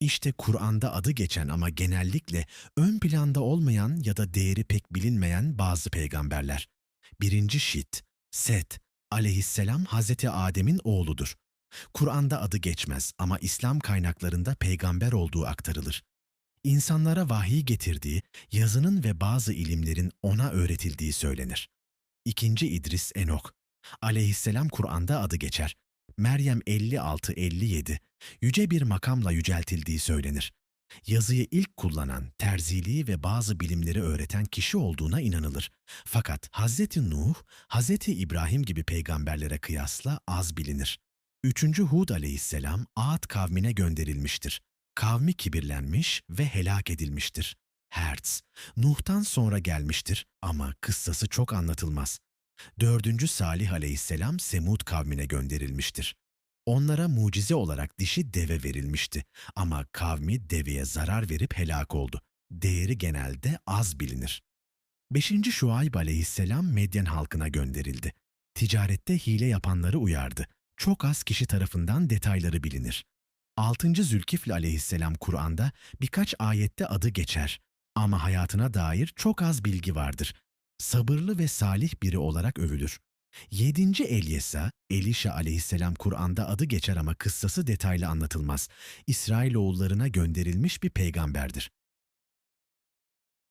İşte Kur'an'da adı geçen ama genellikle ön planda olmayan ya da değeri pek bilinmeyen bazı peygamberler. Birinci Şit, Set, aleyhisselam Hazreti Adem'in oğludur. Kur'an'da adı geçmez ama İslam kaynaklarında peygamber olduğu aktarılır. İnsanlara vahiy getirdiği, yazının ve bazı ilimlerin ona öğretildiği söylenir. İkinci İdris Enok, aleyhisselam Kur'an'da adı geçer. Meryem 56-57, yüce bir makamla yüceltildiği söylenir. Yazıyı ilk kullanan, terziliği ve bazı bilimleri öğreten kişi olduğuna inanılır. Fakat Hazreti Nuh, Hazreti İbrahim gibi peygamberlere kıyasla az bilinir. Üçüncü Hud aleyhisselam Ağat kavmine gönderilmiştir. Kavmi kibirlenmiş ve helak edilmiştir. Hertz, Nuh'tan sonra gelmiştir ama kıssası çok anlatılmaz. Dördüncü Salih aleyhisselam Semud kavmine gönderilmiştir. Onlara mucize olarak dişi deve verilmişti ama kavmi deveye zarar verip helak oldu. Değeri genelde az bilinir. Beşinci Şuayb aleyhisselam Medyen halkına gönderildi. Ticarette hile yapanları uyardı. Çok az kişi tarafından detayları bilinir. Altıncı Zülkifl aleyhisselam Kur'an'da birkaç ayette adı geçer ama hayatına dair çok az bilgi vardır. Sabırlı ve salih biri olarak övülür. Yedinci Elyesa, Elişa aleyhisselam Kur'an'da adı geçer ama kıssası detaylı anlatılmaz. İsrailoğullarına gönderilmiş bir peygamberdir.